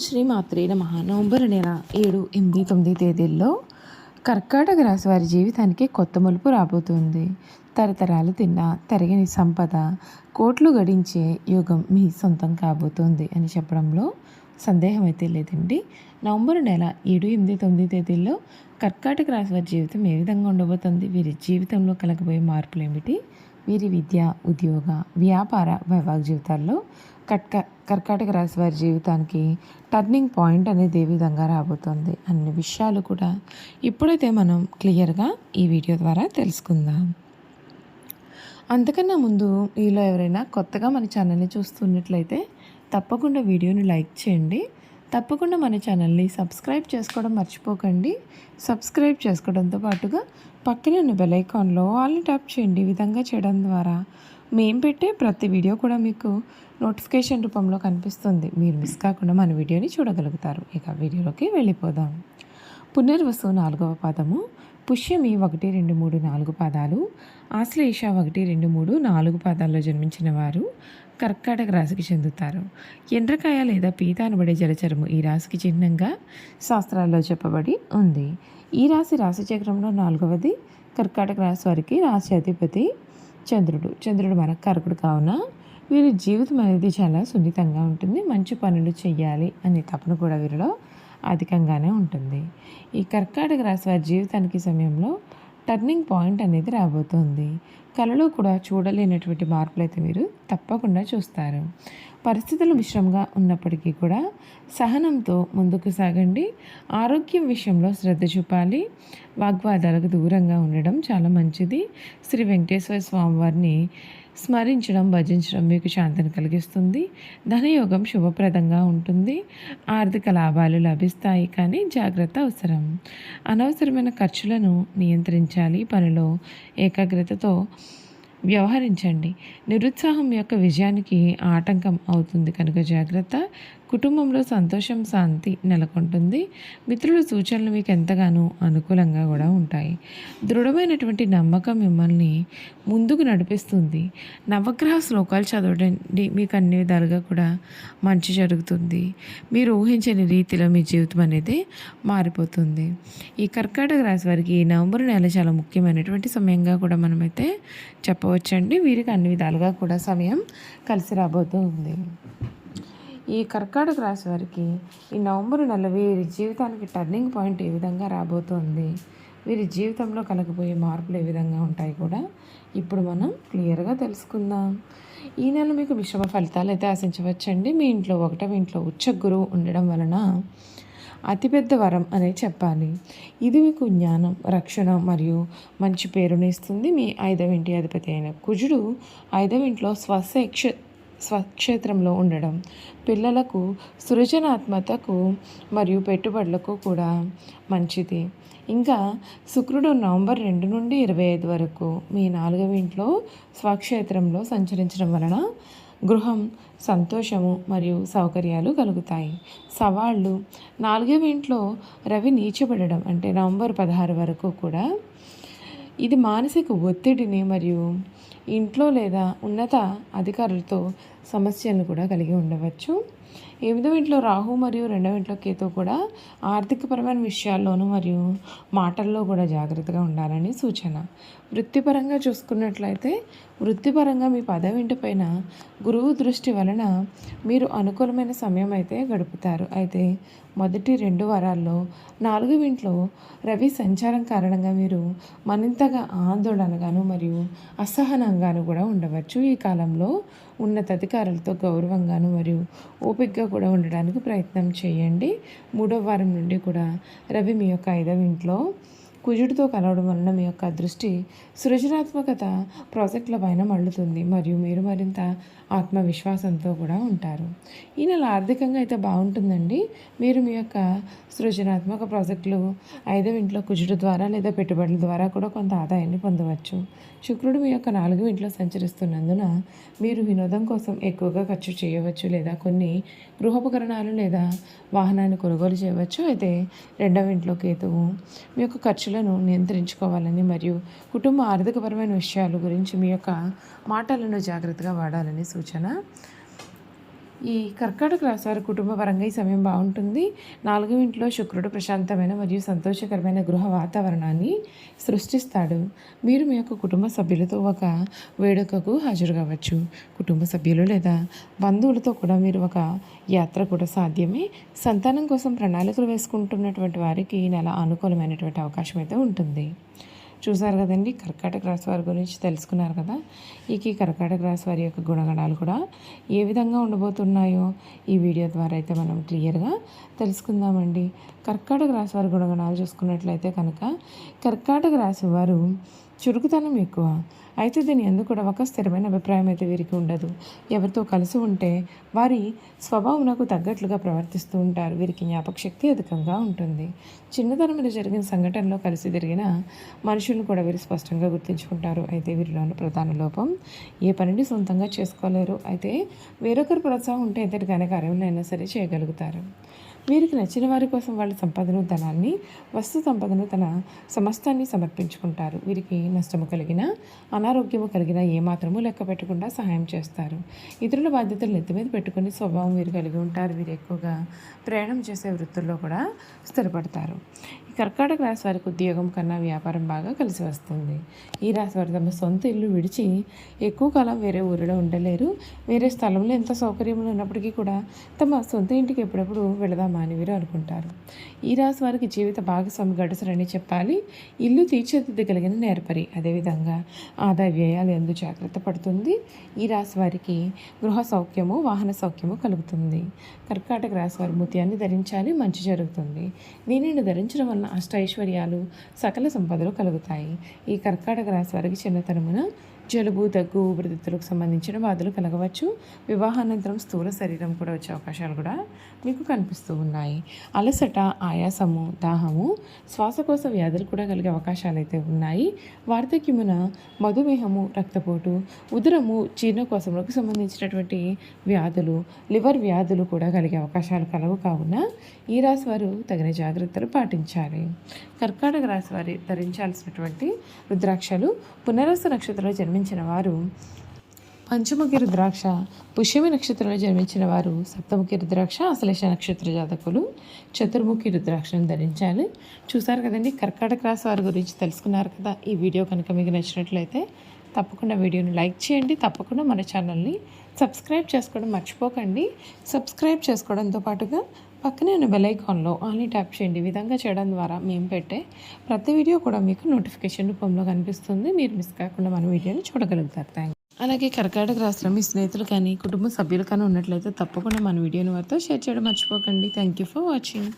శ్రీ మాత్రే నమ. నవంబర్ నెల ఏడు ఎనిమిది తొమ్మిది తేదీల్లో కర్కాటక రాశి వారి జీవితానికి కొత్త మలుపు రాబోతుంది. తరతరాలు తిన్న తరగని సంపద కోట్లు గడించే యుగం మీ సొంతం కాబోతోంది అని చెప్పడంలో సందేహం అయితే లేదండి. నవంబర్ నెల ఏడు ఎనిమిది తొమ్మిది తేదీల్లో కర్కాటక రాశి వారి జీవితం ఏ విధంగా ఉండబోతుంది? వీరి జీవితంలో కలగబోయే మార్పులు ఏమిటి? వీరి విద్య ఉద్యోగ వ్యాపార వైవాహిక జీవితాల్లో కట్క కర్కాటక రాశి వారి జీవితానికి టర్నింగ్ పాయింట్ అనేది ఏ విధంగా రాబోతుంది అన్ని విషయాలు కూడా ఇప్పుడైతే మనం క్లియర్గా ఈ వీడియో ద్వారా తెలుసుకుందాం. అంతకన్నా ముందు మీలో ఎవరైనా కొత్తగా మన ఛానల్ని చూస్తున్నట్లయితే తప్పకుండా వీడియోని లైక్ చేయండి. తప్పకుండా మన ఛానల్ని సబ్స్క్రైబ్ చేసుకోవడం మర్చిపోకండి. సబ్స్క్రైబ్ చేసుకోవడంతో పాటుగా పక్కనే ఉన్న బెల్ ఐకాన్లో ఆల్ని ట్యాప్ చేయండి. ఈ విధంగా చేయడం ద్వారా మేము పెట్టే ప్రతి వీడియో కూడా మీకు నోటిఫికేషన్ రూపంలో కనిపిస్తుంది. మీరు మిస్ కాకుండా మన వీడియోని చూడగలుగుతారు. ఇక వీడియోలోకి వెళ్ళిపోదాం. పునర్వసు నాలుగవ పాదము. పుష్యమి ఒకటి రెండు మూడు నాలుగు పాదాలు. ఆశ్లేష ఒకటి రెండు మూడు నాలుగు పాదాల్లో జన్మించిన వారు. కర్కాటక రాశికి చెందుతారు. ఎండ్రకాయ లేదా పీత అనబడే జలచరము ఈ రాశికి చిహ్నంగా శాస్త్రాల్లో చెప్పబడి ఉంది. ఈ రాశి రాశి చక్రంలో నాలుగవది కర్కాటక రాశి వారికి రాశి అధిపతి చంద్రుడు. చంద్రుడు మన కరకుడు కావున వీరి జీవితం అనేది చాలా సున్నితంగా ఉంటుంది. మంచి పనులు చేయాలి అనే తపన కూడా వీరిలో అధికంగానే ఉంటుంది. ఈ కర్కాటక రాశి వారి జీవితానికి సమయంలో టర్నింగ్ పాయింట్ అనేది రాబోతుంది. కళలో కూడా చూడలేనటువంటి మార్పులు అయితే మీరు తప్పకుండా చూస్తారు. పరిస్థితులు మిశ్రమంగా ఉన్నప్పటికీ కూడా సహనంతో ముందుకు సాగండి. ఆరోగ్యం విషయంలో శ్రద్ధ చూపాలి. వాగ్వాదాలకు దూరంగా ఉండడం చాలా మంచిది. శ్రీ వెంకటేశ్వర స్వామివారిని స్మరించడం భజించడం మీకు శాంతిని కలిగిస్తుంది. ధనయోగం శుభప్రదంగా ఉంటుంది. ఆర్థిక లాభాలు లభిస్తాయి కానీ జాగ్రత్త అవసరం. అనవసరమైన ఖర్చులను నియంత్రించాలి. పనిలో ఏకాగ్రతతో వ్యవహరించండి. నిరుత్సాహం యొక్క విజయానికి ఆటంకం అవుతుంది. కనుక జాగ్రత్త కుటుంబంలో సంతోషం శాంతి నెలకొంటుంది. మిత్రుల సూచనలు మీకు ఎంతగానో అనుకూలంగా కూడా ఉంటాయి. దృఢమైనటువంటి నమ్మకం మిమ్మల్ని ముందుకు నడిపిస్తుంది. నవగ్రహ శ్లోకాలు చదవడండి. మీకు అన్ని విధాలుగా కూడా మంచి జరుగుతుంది. మీరు ఊహించని రీతిలో మీ జీవితం అనేది మారిపోతుంది. ఈ కర్కాటక రాశి వారికి నవంబర్ నెల చాలా ముఖ్యమైనటువంటి సమయంగా కూడా మనమైతే చెప్పవచ్చండి. వీరికి అన్ని విధాలుగా కూడా సమయం కలిసి రాబోతుంది. ఈ కర్కాటక రాశి వారికి ఈ నవంబర్ నెల వీరి జీవితానికి టర్నింగ్ పాయింట్ ఏ విధంగా రాబోతోంది. వీరి జీవితంలో కలగబోయే మార్పులు ఏ విధంగా ఉంటాయి కూడా ఇప్పుడు మనం క్లియర్గా తెలుసుకుందాం. ఈ నెల మీకు మిశ్రమ ఫలితాలు అయితే ఆశించవచ్చండి. మీ ఇంట్లో ఒకటవ ఇంట్లో ఉచ్చ గురువు ఉండడం వలన అతిపెద్ద వరం అనే చెప్పాలి. ఇది మీకు జ్ఞానం రక్షణ మరియు మంచి పేరుని ఇస్తుంది. మీ ఐదవ ఇంటి అధిపతి అయిన కుజుడు ఐదవ ఇంట్లో స్వశేక్ష స్వక్షేత్రంలో ఉండడం పిల్లలకు సృజనాత్మకతకు మరియు పెట్టుబడులకు కూడా మంచిది. ఇంకా శుక్రుడు నవంబర్ రెండు నుండి ఇరవై ఐదు వరకు మీ నాలుగవ ఇంట్లో స్వక్షేత్రంలో సంచరించడం వలన గృహం సంతోషము మరియు సౌకర్యాలు కలుగుతాయి. సవాళ్ళు నాలుగవ ఇంట్లో రవి నీచబడడం అంటే నవంబర్ పదహారు వరకు కూడా ఇది మానసిక ఒత్తిడిని మరియు ఇంట్లో లేదా ఉన్నత అధికారులతో సమస్యలను కూడా కలిగి ఉండవచ్చు. ఎనిమిదవ ఇంట్లో రాహు మరియు రెండవ ఇంట్లో కేతు కూడా ఆర్థికపరమైన విషయాల్లోనూ మరియు మాటల్లో కూడా జాగ్రత్తగా ఉండాలని సూచన. వృత్తిపరంగా చూసుకున్నట్లయితే వృత్తిపరంగా మీ పదవింటిపైన పైన గురువు దృష్టి వలన మీరు అనుకూలమైన సమయం అయితే గడుపుతారు. అయితే మొదటి రెండు వారాల్లో నాలుగు ఇంట్లో రవి సంచారం కారణంగా మీరు మరింతగా ఆందోళనగాను మరియు అసహనంగాను కూడా ఉండవచ్చు. ఈ కాలంలో ఉన్నతాధికారులతో గౌరవంగాను మరియు ఓపికగా కూడా ఉండడానికి ప్రయత్నం చేయండి. మూడో వారం నుండి కూడా రవి మీ యొక్క ఐదవ ఇంట్లో కుజుడితో కలవడం వలన మీ యొక్క దృష్టి సృజనాత్మకత ప్రాజెక్టుల పైన మళ్ళుతుంది మరియు మీరు మరింత ఆత్మవిశ్వాసంతో కూడా ఉంటారు. ఈ నెల ఆర్థికంగా అయితే బాగుంటుందండి. మీరు మీ యొక్క సృజనాత్మక ప్రాజెక్టులు ఐదవ ఇంట్లో కుజుడు ద్వారా లేదా పెట్టుబడుల ద్వారా కూడా కొంత ఆదాయాన్ని పొందవచ్చు. శుక్రుడు మీ యొక్క నాలుగు ఇంట్లో సంచరిస్తున్నందున మీరు వినోదం కోసం ఎక్కువగా ఖర్చు చేయవచ్చు లేదా కొన్ని గృహోపకరణాలు లేదా వాహనాన్ని కొనుగోలు చేయవచ్చు. అయితే రెండవ ఇంట్లో కేతువు మీ యొక్క ఖర్చులను నియంత్రించుకోవాలని మరియు కుటుంబ ఆర్థికపరమైన విషయాల గురించి మీ యొక్క మాటలను జాగ్రత్తగా వాడాలని సూచన. ఈ కర్కాటక రాశి వారి కుటుంబ పరంగా ఈ సమయం బాగుంటుంది. నాలుగవ ఇంట్లో శుక్రుడు ప్రశాంతమైన మరియు సంతోషకరమైన గృహ వాతావరణాన్ని సృష్టిస్తాడు. మీరు మీ యొక్క కుటుంబ సభ్యులతో ఒక వేడుకకు హాజరు కావచ్చు. కుటుంబ సభ్యులు లేదా బంధువులతో కూడా మీరు ఒక యాత్ర కూడా సాధ్యమే. సంతానం కోసం ప్రణాళికలు వేసుకుంటున్నటువంటి వారికి ఈ నెల అనుకూలమైనటువంటి అవకాశం అయితే ఉంటుంది. చూసారు కదండి కర్కాటక రాశి వారి గురించి తెలుసుకున్నారు కదా? ఇక ఈ కర్కాటక రాశి వారి యొక్క గుణగణాలు కూడా ఏ విధంగా ఉండబోతున్నాయో ఈ వీడియో ద్వారా అయితే మనం క్లియర్గా తెలుసుకుందామండి. కర్కాటక రాశి వారి గుణగణాలు చూసుకున్నట్లయితే కనుక కర్కాటక రాశి వారు చురుకుతనం ఎక్కువ. అయితే దీని ఎందుకు కూడా ఒక స్థిరమైన అభిప్రాయం అయితే వీరికి ఉండదు. ఎవరితో కలిసి ఉంటే వారి స్వభావమునకు తగ్గట్లుగా ప్రవర్తిస్తూ ఉంటారు. వీరికి జ్ఞాపకశక్తి అధికంగా ఉంటుంది. చిన్నతనంలో జరిగిన సంఘటనలో కలిసి తిరిగిన మనుషులను కూడా వీరు స్పష్టంగా గుర్తించుకుంటారు. అయితే వీరిలోని ప్రధాన లోపం ఏ పనిని సొంతంగా చేసుకోలేరు. అయితే వేరొకరు ప్రోత్సాహం ఉంటే ఎదుటిగానే కార్యంలో అయినా సరే చేయగలుగుతారు. వీరికి నచ్చిన వారి కోసం వాళ్ళ సంపదను ధనాన్ని వస్తు సంపదను తన సమస్తాన్ని సమర్పించుకుంటారు. వీరికి నష్టము కలిగిన అనారోగ్యము కలిగిన ఏమాత్రము లెక్క పెట్టకుండా సహాయం చేస్తారు. ఇతరుల బాధ్యతలు నెత్తి మీద పెట్టుకునే స్వభావం వీరు కలిగి ఉంటారు. వీరు ఎక్కువగా ప్రయాణం చేసే వృత్తుల్లో కూడా స్థిరపడతారు. కర్కాటక రాశి వారికి ఉద్యోగం కన్నా వ్యాపారం బాగా కలిసి వస్తుంది. ఈ రాశి వారు తమ సొంత ఇల్లు విడిచి ఎక్కువ కాలం వేరే ఊరిలో ఉండలేరు. వేరే స్థలంలో ఎంత సౌకర్యములు ఉన్నప్పటికీ కూడా తమ సొంత ఇంటికి ఎప్పుడప్పుడు వెళదామా అని వీరు అనుకుంటారు. ఈ రాశి వారికి జీవిత భాగస్వామి గడుసరని చెప్పాలి. ఇల్లు తీర్చిదిద్దగలిగిన నేర్పరి. అదేవిధంగా ఆదాయ వ్యయాలు ఎందు జాగ్రత్త పడుతుంది. ఈ రాశి వారికి గృహ సౌఖ్యము వాహన సౌఖ్యము కలుగుతుంది. కర్కాటక రాశి వారి ముత్యాన్ని ధరించాలి. మంచి జరుగుతుంది. దీనిని ధరించడం వలన అష్టైశ్వర్యాలు సకల సంపదలు కలుగుతాయి. ఈ కర్కాటక రాశి వారికి చిన్నతనమున జలుబు దగ్గు ఊపిరితిత్తులకు సంబంధించిన బాధలు కలగవచ్చు. వివాహానంతరం స్థూల శరీరం కూడా వచ్చే అవకాశాలు కూడా మీకు కనిపిస్తూ ఉన్నాయి. అలసట ఆయాసము దాహము శ్వాసకోశ వ్యాధులు కూడా కలిగే అవకాశాలు అయితే ఉన్నాయి. వార్ధక్యమున మధుమేహము రక్తపోటు ఉదరము జీర్ణకోశములకు సంబంధించినటువంటి వ్యాధులు లివర్ వ్యాధులు కూడా కలిగే అవకాశాలు కలవు. కావున ఈ రాశి వారు తగిన జాగ్రత్తలు పాటించాలి. కర్కాటక రాశి వారి ధరించాల్సినటువంటి రుద్రాక్షలు పునరస నక్షత్రంలో జన్మించిన వారు పంచముఖి రుద్రాక్ష పుష్యమి నక్షత్రంలో జన్మించిన వారు సప్తముఖి రుద్రాక్ష అశ్లేష నక్షత్ర జాతకులు చతుర్ముఖి రుద్రాక్షను ధరించాలి. చూసారు కదండి కర్కాటక రాశి వారి గురించి తెలుసుకున్నారు కదా. ఈ వీడియో కనుక మీకు నచ్చినట్లయితే తప్పకుండా వీడియోని లైక్ చేయండి. తప్పకుండా మన ఛానల్ని సబ్స్క్రైబ్ చేసుకోవడం మర్చిపోకండి. సబ్స్క్రైబ్ చేసుకోవడంతో పాటుగా పక్కనే ఉన్న బెల్ ఐకాన్లో ఆన్లీ ట్యాప్ చేయండి. విధంగా చేయడం ద్వారా మేము పెట్టే ప్రతి వీడియో కూడా మీకు నోటిఫికేషన్ రూపంలో కనిపిస్తుంది. మీరు మిస్ కాకుండా మన వీడియోని చూడగలుగుతారు. థ్యాంక్ అలాగే కర్కాటక రాష్ట్రం మీ స్నేహితులు కానీ కుటుంబ సభ్యులు కానీ ఉన్నట్లయితే తప్పకుండా మన వీడియోని వారితో షేర్ చేయడం మర్చిపోకండి. Thank you for watching